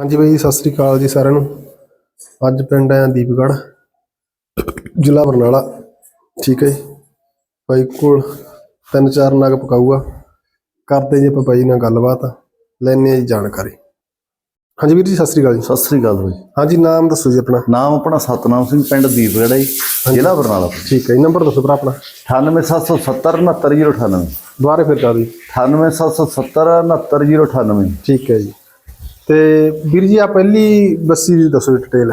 ਹਾਂਜੀ ਬਾਈ ਜੀ, ਸਤਿ ਸ੍ਰੀ ਅਕਾਲ ਜੀ ਸਾਰਿਆਂ ਨੂੰ। ਅੱਜ ਪਿੰਡ ਆਇਆ ਦੀਪਗੜ੍ਹ ਜ਼ਿਲ੍ਹਾ ਬਰਨਾਲਾ। ਠੀਕ ਹੈ ਜੀ। ਬਾਈ ਕੋਲ ਤਿੰਨ ਚਾਰ ਨਗ ਪਕਾਊਗਾ। ਕਰਦੇ ਜੀ ਆਪਾਂ ਬਾਈ ਨਾਲ ਗੱਲਬਾਤ। ਲੈਣੇ ਆ ਜੀ ਜਾਣਕਾਰੀ। ਹਾਂਜੀ ਵੀਰ ਜੀ ਸਤਿ ਸ੍ਰੀ ਅਕਾਲ ਜੀ। ਸਤਿ ਸ੍ਰੀ ਅਕਾਲ ਬਾਈ। ਹਾਂਜੀ ਨਾਮ ਦੱਸੋ ਜੀ ਆਪਣਾ। ਨਾਮ ਆਪਣਾ ਸਤਨਾਮ ਸਿੰਘ ਪਿੰਡ ਦੀਪਗੜ੍ਹ ਹੈ ਜੀ, ਜ਼ਿਲ੍ਹਾ ਬਰਨਾਲਾ। ਠੀਕ ਹੈ ਜੀ ਨੰਬਰ ਦੱਸੋ ਭਰਾ ਆਪਣਾ। 98770 69098 ਦੁਬਾਰੇ ਫਿਰ ਕਰ ਦਿਓ 98770 69098 ਠੀਕ ਹੈ ਜੀ। ਤੇ ਵੀਰ ਜੀ ਆ ਪਹਿਲੀ ਬੱਸੀ ਦੀ ਦੱਸੋ ਡਿਟੇਲ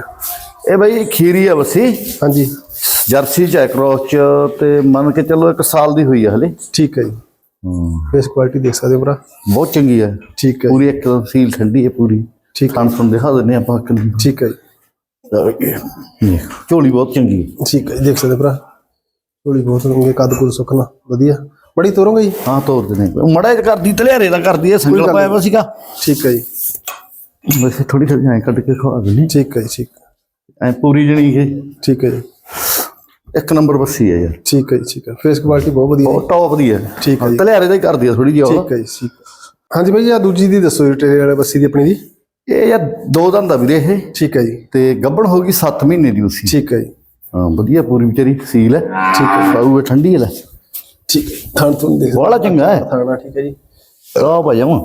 ਇਹ ਬਾਈ ਖੀਰੀ ਆ ਵਸੀ ਹਾਂਜੀ। ਜਰਸੀ ਚ ਹੈ ਕ੍ਰੋਸ ਚ ਤੇ ਮੰਨ ਕੇ ਚੱਲੋ ਇੱਕ ਸਾਲ ਦੀ ਹੋਈ ਹੈ ਹਲੇ। ਠੀਕ ਹੈ ਜੀ। ਫੇਸ ਕੁਆਲਿਟੀ ਦੇਖ ਸਕਦੇ ਹੋ ਭਰਾ। ਬਹੁਤ ਚੰਗੀ ਹੈ ਠੀਕ ਹੈ ਪੂਰੀ ਇੱਕ ਸੀਲ ਠੰਡੀ ਹੈ ਪੂਰੀ। ਠੀਕ ਹੈ। ਖਾਣ ਸੁਣ ਦਿਖਾ ਦਿੰਦੇ ਆਪਾਂ ਠੀਕ ਹੈ ਝੋਲੀ ਬਹੁਤ ਚੰਗੀ ਹੈ ਠੀਕ ਹੈ ਦੇਖ ਸਕਦੇ ਹੋ ਭਰਾ। ਥੋੜੀ ਬਹੁਤ ਹੋਣਗੇ ਕੱਦ ਕੁਦ ਸੁੱਕਣਾ ਵਧੀਆ। ਬੜੀ ਤੋਰੋਗੇ ਜੀ। ਹਾਂ ਤੋਰ ਦਿੰਦੇ ਮੜਾ ਕਰਦੀ ਤਲਿਆਰੇ ਦਾ ਕਰਦੀ ਹੈ ਸੰਗਲ ਗੱਲ ਪਾਇਆ ਵਾ ਸੀਗਾ। ਠੀਕ ਹੈ ਜੀ। ਵੈਸੇ ਥੋੜੀ ਥੋੜੀ ਐਂ ਕੱਢ ਕੇ ਖਵਾ ਦਿੰਦੇ ਠੀਕ ਹੈ ਜੀ ਠੀਕ ਐ ਪੂਰੀ ਜਣੀ ਇਹ ਠੀਕ ਹੈ ਜੀ। ਇੱਕ ਨੰਬਰ ਬੱਸੀ ਹੈ ਯਾਰ। ਠੀਕ ਹੈ ਜੀ ਠੀਕ ਹੈ। ਫੇਸ ਕੁਆਲਿਟੀ ਬਹੁਤ ਵਧੀਆ। ਬਹੁਤ ਟੌਪ ਦੀ ਹੈ। ਠੀਕ ਹੈ। ਤਲਿਆਰੇ ਦਾ ਹੀ ਕਰਦੀ ਹੈ ਥੋੜੀ ਜਿਹੀ ਠੀਕ ਹੈ ਜੀ ਠੀਕ ਹਾਂਜੀ ਭਾਈ ਆ ਦੂਜੀ ਦੀ ਦੱਸੋ ਟੇਰੇ ਵਾਲੇ ਬੱਸੀ ਦੀ ਆਪਣੀ ਦੀ। ਇਹ ਯਾਰ ਦੋ ਦੰਦ ਆ ਵੀਰੇ ਇਹ। ਠੀਕ ਹੈ ਜੀ। ਤੇ ਗੱਬਣ ਹੋ ਗਈ 7 ਮਹੀਨੇ ਦੀ ਉਸੀ ਠੀਕ ਹੈ ਜੀ। ਹਾਂ ਵਧੀਆ ਪੂਰੀ ਵਿਚਾਰੀ ਸੀਲ ਹੈ। ਠੀਕ ਹੈ ਪਾਉ ਠੰਡੀ ਹੈ ਲੈ। ਠੀਕ ਹੈ ਥਣ ਤੋਂ ਦੇਖ। ਬੜਾ ਚੰਗਾ ਹੈ। ਥਾਣਾ ਠੀਕ ਹੈ ਜੀ। ਆ ਭਾਜਾਵਾਂ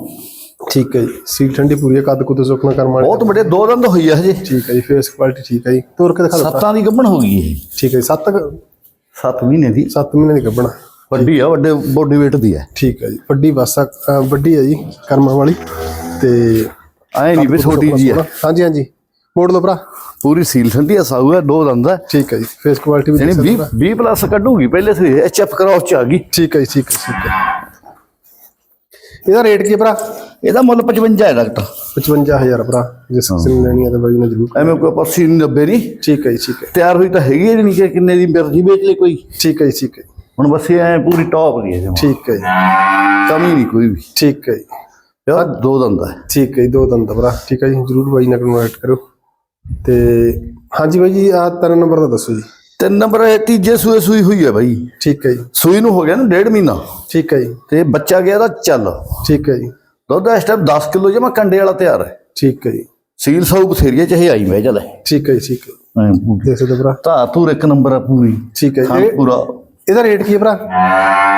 ਠੀਕ ਹੈ ਜੀ। ਸੀਲ ਠੰਡੀ ਪੂਰੀ ਹੈ ਕੱਦ ਕੁਦ ਸੁੱਕਣਾ ਕਰਮ ਵਾਲੀ ਬਹੁਤ ਵੱਡੇ ਦੋ ਦੰਦ ਹੋਈ ਆ ਹਜੇ। ਠੀਕ ਹੈ ਜੀ ਫੇਸ ਕੁਆਲਿਟੀ ਠੀਕ ਹੈ ਜੀ। ਤੋਰ ਕੇ ਦਿਖਾ ਦਿਓ ਸੱਤਾਂ ਦੀ ਗੱਬਣ ਹੋ ਗਈ ਇਹ। ਠੀਕ ਹੈ ਜੀ 7 7 ਮਹੀਨੇ ਦੀ। 7 ਮਹੀਨੇ ਦੀ ਗੱਭਣਾ। ਵੱਡੀ ਆ ਵੱਡੇ ਬੋਡੀ weight ਦੀ ਹੈ ਠੀਕ ਹੈ ਜੀ ਵੱਡੀ ਅ, ਵੱਡੀ ਹੈ ਜੀ ਕਰਮਾਂ ਵਾਲੀ। ਤੇ ਐ ਨਹੀਂ ਵੀ ਛੋਟੀ ਜੀ ਹੈ ਹਾਂਜੀ ਹਾਂਜੀ। ਮੋੜ ਲਓ ਭਰਾ। ਪੂਰੀ ਸੀਲ ਠੰਡੀ ਆ ਸਾਊ ਹੈ ਦੋ ਦੰਦ ਹੈ ਠੀਕ ਹੈ ਜੀ ਫੇਸ ਕੁਆਲਿਟੀ ਵੀ ਯਾਨੀ ਦੇਖ ਸਕਦੇ 20 20 ਪਲੱਸ ਕੱਢੂਗੀ ਪਹਿਲੇ ਸੀ ਐਚਐਫ ਕ੍ਰਾਸ ਚ ਆ ਗਈ। ਠੀਕ ਹੈ ਜੀ ਠੀਕ ਹੈ ਠੀਕ ਹੈ। ਇਹਦਾ ਰੇਟ ਕੀ ਭਰਾ? ਇਹਦਾ ਮੁੱਲ 55 ਹੈ ਡਾਕਟਰ 55000 ਭਰਾ ਜਿਸ ਕਿਸੇ ਨੇ ਲੈਣੀ ਹੈ ਤਾਂ ਬਾਈ ਨੇ ਜ਼ਰੂਰ ਐਵੇਂ ਕੋਈ ਆਪਾਂ 80 90 ਨਹੀਂ ਠੀਕ ਹੈ ਜੀ ਠੀਕ ਹੈ। ਤਿਆਰ ਹੋਈ ਤਾਂ ਹੈਗੀ ਹੈ ਨਹੀਂ ਕਿ ਕਿੰਨੇ ਦੀ ਮਰਜ਼ੀ ਵੇਚ ਲੈ ਕੋਈ? ਠੀਕ ਹੈ ਜੀ ਠੀਕ ਹੈ। ਹੁਣ ਬਸ ਇਹ ਐ ਪੂਰੀ ਟੌਪ ਦੀ ਹੈ ਜਮਾਂ। ਠੀਕ ਹੈ ਜੀ। ਕਮੀ ਨਹੀਂ ਕੋਈ ਵੀ। ਠੀਕ ਹੈ ਜੀ। ਯਾਰ ਦੋ ਦੰਦ ਹੈ। ਠੀਕ ਹੈ ਜੀ ਦੋ ਦੰਦ ਭਰਾ। ਠੀਕ ਹੈ ਜੀ ਜ਼ਰੂਰ ਬਾਈ ਨਾਲ ਕਨਵਰਟ ਕਰੋ ਤੇ ਹਾਂਜੀ ਬਾਈ ਜੀ ਆ ਤਿੰਨ ਨੰਬਰ ਦਾ ਦੱਸੋ ਜੀ। ਤਿੰਨ ਨੰਬਰ ਇਹ ਤੀਜੇ ਸੂਏ ਸੂਈ ਹੋਈ ਹੈ ਬਾਈ। ਠੀਕ ਹੈ ਜੀ। ਸੂਈ ਨੂੰ ਹੋ ਗਿਆ ਨਾ ਡੇਢ ਮਹੀਨਾ। ਠੀਕ ਹੈ ਜੀ। ਤੇ ਬੱਚਾ ਗਿਆ ਦਾ ਚੱਲ। ਠੀਕ ਹੈ ਜੀ। ਦੁੱਧ ਇਸ ਟਾਈਮ 10 ਕਿਲੋ ਜਮਾ ਕੰਡੇ ਵਾਲਾ ਤਿਆਰ ਹੈ। ਠੀਕ ਹੈ ਜੀ। ਸੀਲ ਸਾਊ ਬਥੇਰੀਏ ਚਾਹੇ ਆਈ ਮੈਂ ਚੱਲ। ਠੀਕ ਹੈ ਜੀ ਠੀਕ ਹੈ। ਦੇਖ ਸਕਦੇ ਭਰਾ। ਧੂਰ ਇੱਕ ਨੰਬਰ ਆ ਪੂਰੀ। ਠੀਕ ਹੈ ਜੀ। ਪੂਰਾ। ਇਹਦਾ ਰੇਟ ਕੀ ਹੈ ਭਰਾ?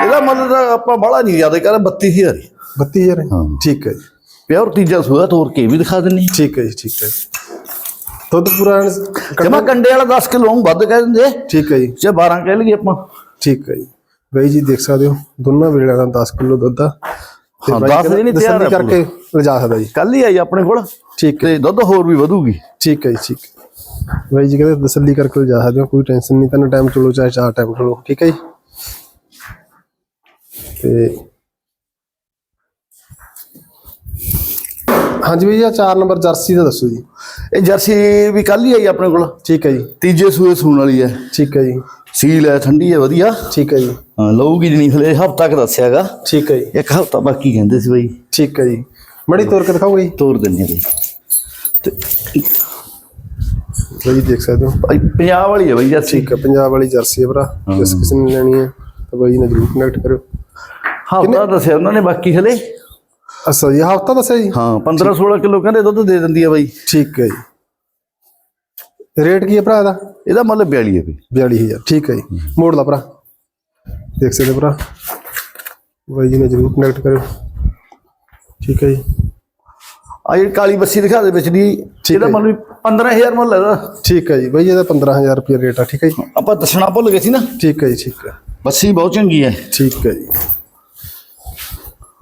ਇਹਦਾ ਮੁੱਲ ਤਾਂ ਆਪਾਂ ਬੜਾ ਨਹੀਂ ਜ਼ਿਆਦਾ ਕਰ 32000 ਹੀ। 32000 ਹੈ। ਠੀਕ ਹੈ ਜੀ। ਪਿਓਰ ਤੀਜਾ ਸੂਆ ਤੋਰ ਕੇ ਵੀ ਦਿਖਾ ਦਿੰਨੀ। ਠੀਕ ਹੈ ਜੀ ਠੀਕ ਹੈ। ਦੁੱਧ ਪੂਰਾ ਜਮਾ ਕੰਡੇ ਵਾਲਾ 10 ਕਿਲੋ ਵੱਧ ਕਹਿ ਦਿੰਦੇ। ਠੀਕ ਹੈ ਜੀ। ਜੇ 12 ਕਹਿ ਲਈਏ ਆਪਾਂ। ਠੀਕ ਹੈ ਜੀ। ਬਾਈ ਜੀ ਦੇਖ ਸਕਦੇ ਹੋ। ਦੋਨਾਂ ਵੇਲੇ ਦਾ 10 ਕਿਲੋ ਦੁੱਧ ਆ। ਹਾਂ, ਬਾਈ 10 ਕਹਿੰਦਾ ਦਿਨ ਹੀ ਤਿਆਰ ਹੈ ਕਰਕੇ ਲਿਜਾ ਸਕਦਾ ਜੀ। ਕੱਲ ਹੀ ਆਈ ਆਪਣੇ ਕੋਲ ਠੀਕ ਤੇ ਦੁੱਧ ਹੋਰ ਵੀ ਵਧੂਗੀ। ਠੀਕ ਹੈ ਜੀ ਠੀਕ। ਬਾਈ ਜੀ ਕਹਿੰਦੇ ਤਸੱਲੀ ਕਰਕੇ ਲਿਜਾ ਸਕਦੇ ਹੋ ਕੋਈ ਟੈਨਸ਼ਨ ਨਹੀਂ ਤਿੰਨ ਟਾਈਮ ਚਲੋ ਚਾਹੇ ਚਾਰ ਟਾਈਮ ਚਲੋ ਠੀਕ ਹੈ ਜੀ। ਤੇ ਹਾਂਜੀ ਬਾਈ ਜੀ ਆਹ ਚਾਰ ਨੰਬਰ ਜਰਸੀ ਦਾ ਦੱਸੋ ਜੀ। ਇਹ ਜਰਸੀ ਵੀ ਕੱਲ ਹੀ ਆਈ ਆਪਣੇ ਕੋਲ। ਠੀਕ ਹੈ ਜੀ। ਤੀਜੇ ਸੂਏ ਸੂਣ ਵਾਲੀ ਹੈ। ਠੀਕ ਹੈ ਜੀ। ਸੀਲ ਹੈ ਠੰਡੀ ਹੈ ਵਧੀਆ। ਠੀਕ ਹੈ ਜੀ। ਹਾਂ ਲਊਗੀ ਜਣੀ ਹਲੇ ਹਫਤਾ ਕ ਦੱਸਿਆਗਾ। ਠੀਕ ਹੈ ਜੀ। ਇੱਕ ਹਫਤਾ ਬਾਕੀ ਕਹਿੰਦੇ ਸੀ ਬਈ। ਠੀਕ ਹੈ ਜੀ। ਮੜੀ ਤੋਰ ਕੇ ਦਿਖਾਓਗੇ ਜੀ ਤੋਰ ਦਿੰਦੇ ਆ ਬਈ। ਤੇ ਜੀ ਦੇਖ ਸਕਦੇ ਹੋ। ਭਾਈ ਪੰਜਾਬ ਵਾਲੀ ਹੈ ਬਈ ਜਰਸੀ। ਠੀਕ ਹੈ ਪੰਜਾਬ ਵਾਲੀ ਜਰਸੀ ਹੈ ਭਰਾ। ਜਿਸ ਕਿਸੇ ਨੇ ਲੈਣੀ ਹੈ ਤਾਂ ਬਾਈ ਜੀ ਨਾਲ ਜਰੂਰ ਕਨੈਕਟ ਕਰਿਓ। ਹਫਤਾ ਦੱਸਿਆ ਉਹਨਾਂ ਨੇ ਬਾਕੀ ਹਲੇ। ਅੱਛਾ ਜੀ ਹਫਤਾ ਦੱਸਿਆ ਜੀ? ਹਾਂ 15 16 ਕਿਲੋ ਕਹਿੰਦੇ ਦੁੱਧ ਦੇ ਦਿੰਦੀ ਆ ਬਈ। ਠੀਕ ਹੈ ਜੀ। ਰੇਟ ਕੀ ਹੈ ਭਰਾ ਦਾ ਇਹਦਾ ਮੁੱਲ 42 ਹੈ ਬਈ। 42000 ਠੀਕ ਹੈ ਜੀ। ਮੋੜ ਲਾ ਭਰਾ। ਦੇਖ ਸਕਦੇ ਭਰਾ। ਬਾਈ ਜੀ ਨੇ ਜਰੂਰ ਕਨੈਕਟ ਕਰਿਓ। ਠੀਕ ਹੈ ਜੀ। ਆ ਜਿਹੜੀ ਕਾਲੀ ਬੱਸੀ ਦਿਖਾ ਦੇ ਵਿੱਚ ਦੀ ਇਹਦਾ ਮੁੱਲ ਵੀ 15000 ਮੁੱਲ ਹੈ ਠੀਕ ਹੈ ਜੀ। ਬਾਈ ਇਹਦਾ 15000 ਰੁਪਏ ਰੇਟ ਆ ਠੀਕ ਹੈ ਜੀ। ਆਪਾਂ ਦੱਸਣਾ ਭੁੱਲ ਗਏ ਸੀ ਨਾ। ਠੀਕ ਹੈ ਜੀ ਠੀਕ ਹੈ। ਬੱਸੀ ਬਹੁਤ ਚੰਗੀ ਹੈ। ਠੀਕ ਹੈ ਜੀ।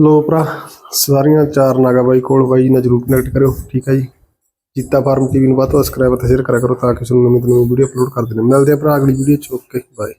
ਲੋ ਭਰਾ। ਸਾਰੀਆਂ ਚਾਰ ਨਾਗਾ ਬਾਈ ਕੋਲ ਬਾਈ ਨਾਲ ਜਰੂਰ ਕਨੈਕਟ ਕਰਿਓ, ਠੀਕ ਹੈ ਜੀ। ਜੀਤਾ ਫਾਰਮ ਟੀਵੀ ਨੂੰ ਵੱਧ ਤੋਂ ਸਬਸਕ੍ਰਾਈਬ ਅਤੇ ਸ਼ੇਅਰ ਕਰਿਆ ਕਰੋ ਤਾਂ ਕਿ ਤੁਹਾਨੂੰ ਨਵੀਂ ਤੋਂ ਨਵੀਂ ਵੀਡੀਓ ਅਪਲੋਡ ਕਰ ਦਿੰਦੇ ਮਿਲਦੇ ਆ ਭਰਾ ਅਗਲੀ ਵੀਡੀਓ ਚ ਓਕੇ ਬਾਏ